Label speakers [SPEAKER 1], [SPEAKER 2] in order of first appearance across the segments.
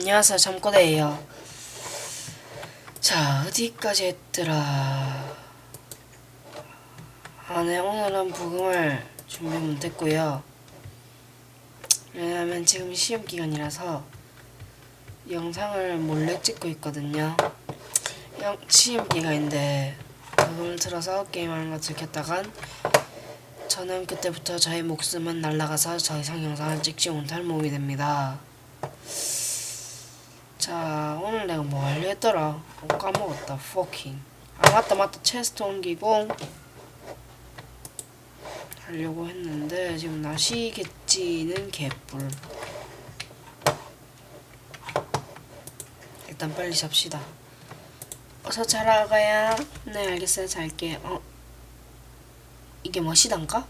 [SPEAKER 1] 안녕하세요. 잠꼬대예요. 자 어디까지 했더라. 아네 오늘은 부금을 준비 못했고요. 왜냐면 지금 시험 기간이라서 영상을 몰래 찍고 있거든요. 영, 시험 기간인데 부금을 틀어서 게임하는 거 들켰다간 저는 그때부터 저의 목숨은 날아가서 더 이상 영상을 찍지 못할 몸이 됩니다 자 오늘 내가 뭐 하려 했더라? 어, 까먹었다 포킹 아 맞다 맞다. 체스트 옮기고 하려고 했는데 지금 나시겠지는 개뿔. 일단 빨리 잡시다. 어서 자라가야. 네 알겠어요. 잘게. 어. 이게 멋이단가?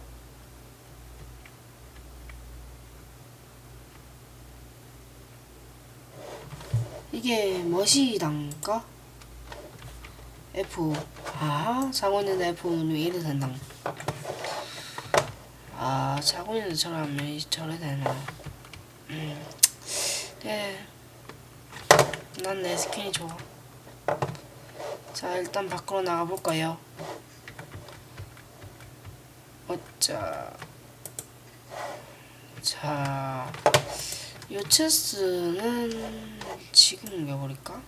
[SPEAKER 1] 이게 멋이단가? F. 아 있는데 F는 왜 이래 된다 아 자고 있는데 저러면 저래 되나? 음. 네. 스킨이 좋아. 자 일단 밖으로 나가볼까요? 어짜 자, 요 체스는 지금 옮겨버릴까?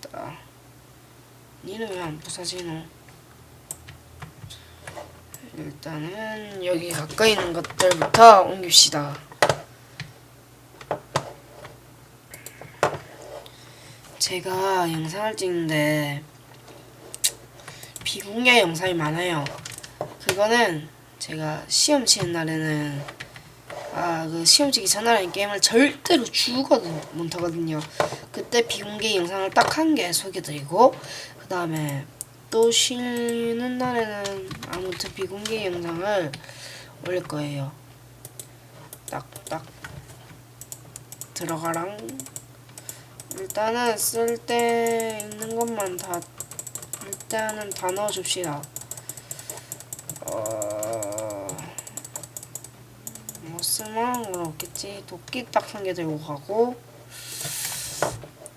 [SPEAKER 1] 됐다. 니는 왜 안 부서지노? 일단은 여기 가까이 있는 것들부터 옮깁시다. 제가 영상을 찍는데 비공개 영상이 많아요. 그거는 제가 시험 치는 날에는 아 그 시험 치기 전날에는 게임을 절대로 죽어도 못하거든요. 그때 비공개 영상을 딱 한 개 소개드리고 그 다음에 또 쉬는 날에는 아무튼 비공개 영상을 올릴 거예요. 딱딱 들어가랑 일단은 쓸 때 있는 것만 다 일단은 다 넣어줍시다. 어... 뭐 쓸만한 건 없겠지. 도끼 딱 한 개 들고 가고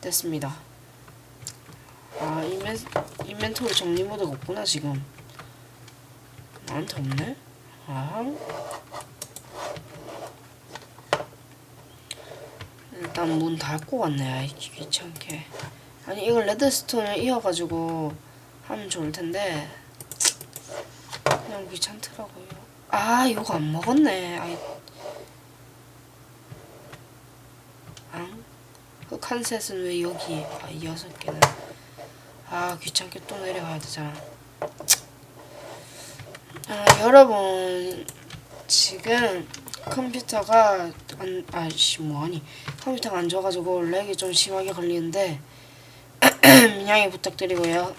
[SPEAKER 1] 됐습니다. 아 이멘 인벤토리 정리 모드가 없구나 지금. 나한테 없네. 아. 일단 문 닫고 왔네. 아이 귀찮게. 아니 이걸 레드스톤을 이어가지고 하면 좋을 텐데 그냥 귀찮더라고요. 아 이거 안 먹었네. 아이. 앙? 흑한 셋은 왜 여기? 아, 이 여섯 개는. 아, 귀찮게 또 내려가야 되잖아. 아, 여러분, 지금 컴퓨터가 안, 아씨, 뭐하니. 컴퓨터가 안 좋아가지고 렉이 좀 심하게 걸리는데, 양해 부탁드리고요.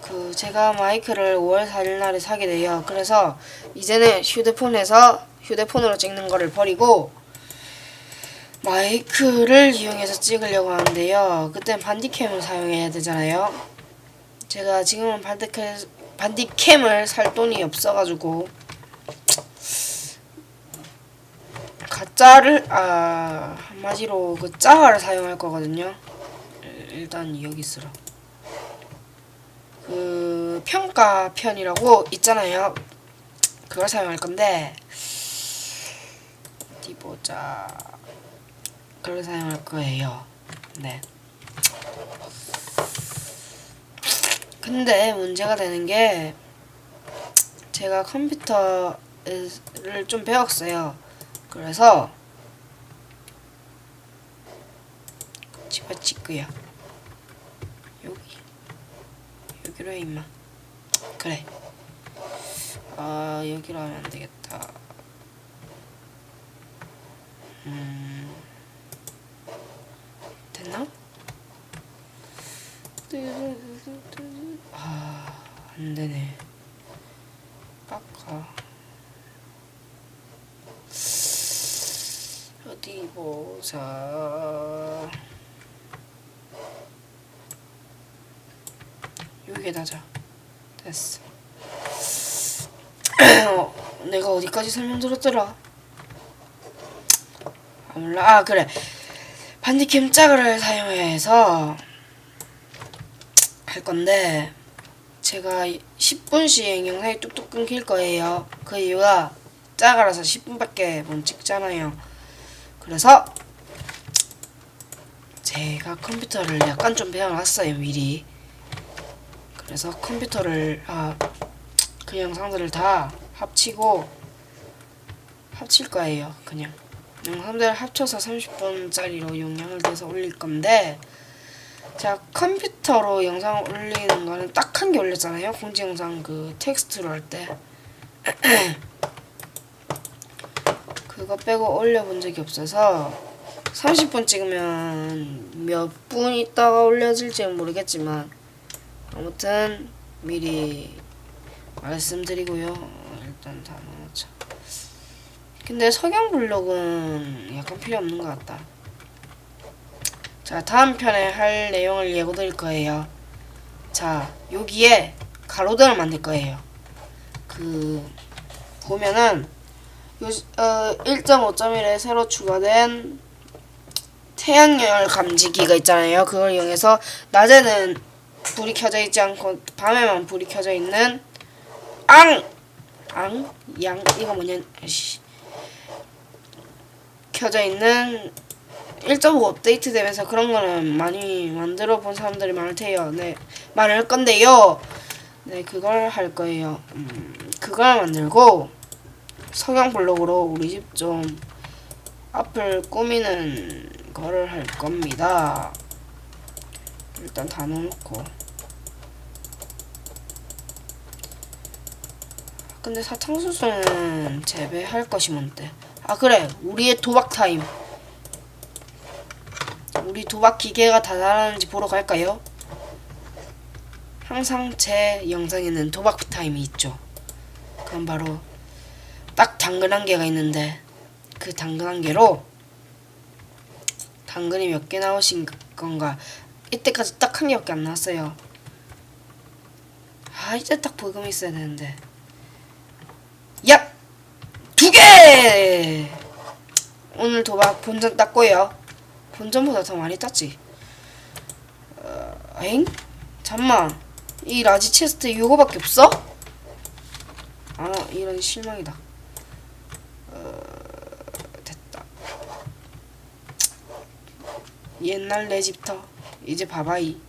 [SPEAKER 1] 그, 제가 마이크를 5월 4일 날에 사게 돼요. 그래서, 이제는 휴대폰에서 휴대폰으로 찍는 거를 버리고 마이크를 이용해서 찍으려고 하는데요. 그땐 반디캠을 사용해야 되잖아요. 제가 지금은 반디캠, 반디캠을 살 돈이 없어가지고 가짜를 아 한마디로 그 짜화를 사용할 거거든요. 일단 여기 쓰라. 그 평가편이라고 있잖아요. 그걸 사용할 건데 어디 보자. 그걸 사용할 거예요. 네. 근데 문제가 되는 게 제가 컴퓨터를 좀 배웠어요. 그래서 집어찍고요. 여기 여기로 해 임마. 그래. 아 여기로 하면 안 되겠다. 음 됐나? 아, 안 되네. 깎아. 어디 보자. 여기에다 자. 됐어. 어, 내가 어디까지 설명드렸더라? 아 몰라. 아 그래. 반디캠 짝을 사용해서 할 건데 제가 10분씩 영상이 뚝뚝 끊길 거예요. 그 이유가 짝이라서 10분밖에 못 찍잖아요. 그래서 제가 컴퓨터를 약간 좀 배워놨어요 미리. 그래서 컴퓨터를 아 그 영상들을 다 합치고 합칠 거예요. 그냥 영상들 합쳐서 30분짜리로 용량을 내서 올릴 건데 제가 컴퓨터로 영상 올리는 거는 딱 한 개 올렸잖아요. 공지 영상 그 텍스트로 할 때. 그거 빼고 올려본 적이 없어서 30분 찍으면 몇 분 있다가 올려질지는 모르겠지만 아무튼 미리 말씀드리고요. 일단 다 넣어놓자. 근데 석양 블록은 약간 필요 없는 것 같다. 자, 다음 편에 할 내용을 예고 드릴 거예요. 자, 여기에 가로등을 만들 거예요. 그, 보면은, 요, 어, 1.5.1에 새로 추가된 태양열 감지기가 있잖아요. 그걸 이용해서 낮에는 불이 켜져 있지 않고 밤에만 불이 켜져 있는 앙! 앙? 양? 이거 뭐냐? 씨. 켜져 있는 1.5 업데이트 되면서 그런 거는 많이 만들어 본 사람들이 많을 테요. 네. 많을 건데요. 네, 그걸 할 거예요. 음, 그걸 만들고 석양 블록으로 우리 집 좀 앞을 꾸미는 거를 할 겁니다. 일단 다 넣어놓고. 근데 사탕수수는 재배할 것이 뭔데? 아 그래 우리의 도박 타임. 우리 도박 기계가 다 잘하는지 보러 갈까요? 항상 제 영상에는 도박 타임이 있죠. 그럼 바로 딱 당근 한 개가 있는데 그 당근 한 개로 당근이 몇 개 나오신 건가? 이때까지 딱 한 개밖에 안 나왔어요. 아 이제 딱 벌금 있어야 되는데. 야! 두 개! 오늘 도박 본전 땄고요. 본전보다 더 많이 땄지. 어, 엥? 잠만. 이 라지 체스트 이거밖에 없어? 아, 이런 실망이다. 어, 됐다. 옛날 내 집터. 이제 봐봐이.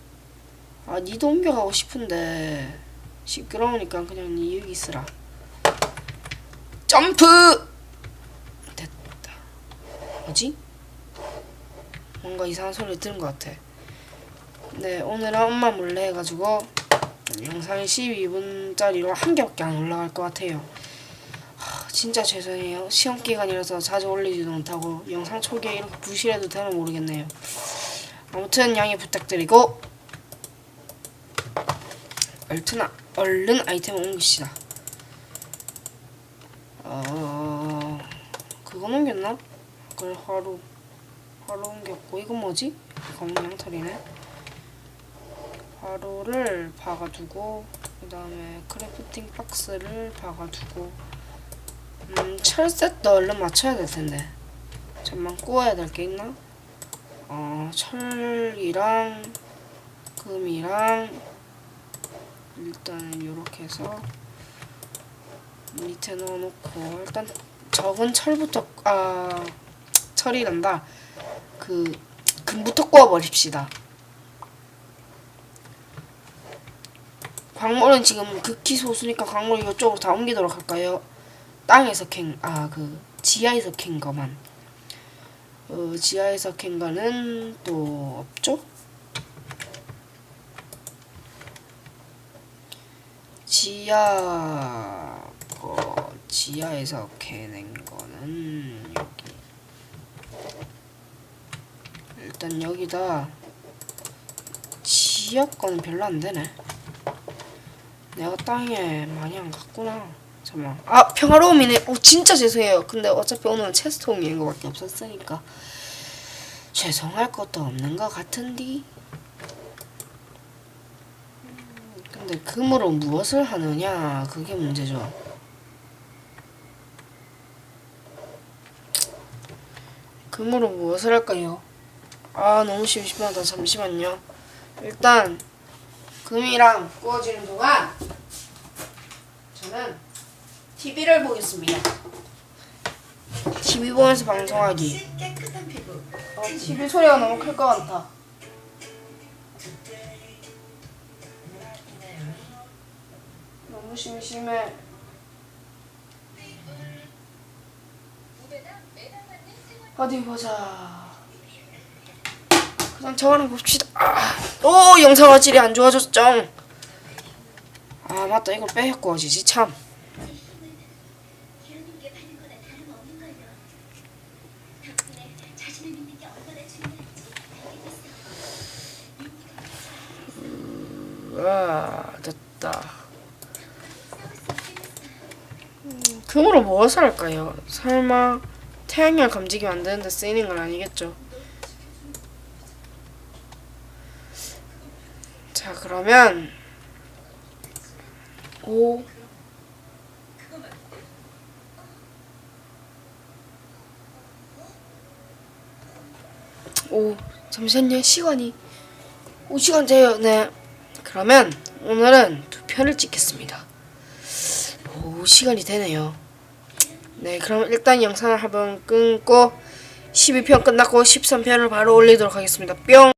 [SPEAKER 1] 아, 니도 옮겨가고 싶은데 시끄러우니까 그냥 니 여기 있으라. 점프! 됐다. 뭐지? 뭔가 이상한 소리를 들은 것 같아. 네, 오늘은 엄마 몰래 해가지고 영상이 12분짜리로 한 개밖에 안 올라갈 것 같아요. 하, 진짜 죄송해요. 시험 기간이라서 자주 올리지도 못하고 영상 초기에 이렇게 부실해도 되나 모르겠네요. 아무튼 양해 부탁드리고 얼트나 얼른 아이템을 옮깁시다. 어 그거 옮겼나? 그걸 하루 하루 옮겼고 이건 뭐지? 검은 양털이네. 화로를 박아두고 그 다음에 크래프팅 박스를 박아두고 음 철셋도 얼른 맞춰야 될 텐데 잠만 구워야 될 게 있나? 어 철이랑 금이랑 일단 요렇게 해서 밑에 넣어놓고 일단 적은 철부터 아 철이란다 그 금부터 구워버립시다 광물은 지금 극히 소수니까 광물 이쪽으로 다 옮기도록 할까요? 땅에서 캔, 아, 그, 지하에서 캔 거만. 어, 지하에서 캔 거는 또 없죠? 지하, 거, 지하에서 캐낸 거는 여기. 일단 여기다 지역권은 별로 안 되네. 내가 땅에 많이 안 갔구나. 잠깐만. 아, 평화로움이네. 어 진짜 죄송해요. 근데 어차피 오늘은 체스톰인 것밖에 없었으니까. 죄송할 것도 없는 것 같은디. 근데 금으로 무엇을 하느냐 그게 문제죠. 금으로 무엇을 할까요? 아 너무 심심하다. 잠시만요. 일단 금이랑 구워지는 동안 저는 TV를 보겠습니다. TV 보면서 방송하기. 어, TV 소리가 너무 클 것 같아. 너무 심심해. 어디 보자 그냥 저거나 봅시다 아, 오 영상 화질이 안 좋아졌죠 아 맞다 이걸 빼야 구워지지 참
[SPEAKER 2] 기운있게 바는 거나 다름없는 걸요. 덕분에 자신을 믿는 게 얼마나 중요한지 알게 됐어.
[SPEAKER 1] 와 됐다 음, 금으로 무엇을 할까요? 설마 태양열 감지기 만드는데 쓰이는 건 아니겠죠? 자 그러면 오 오, 잠시만요. 시간이. 오, 시간 돼요. 네. 그러면 오늘은 두 편을 찍겠습니다. 오, 시간이 되네요. 네, 그럼 일단 영상을 한번 끊고 12편 끝났고 13편을 바로 올리도록 하겠습니다. 뿅!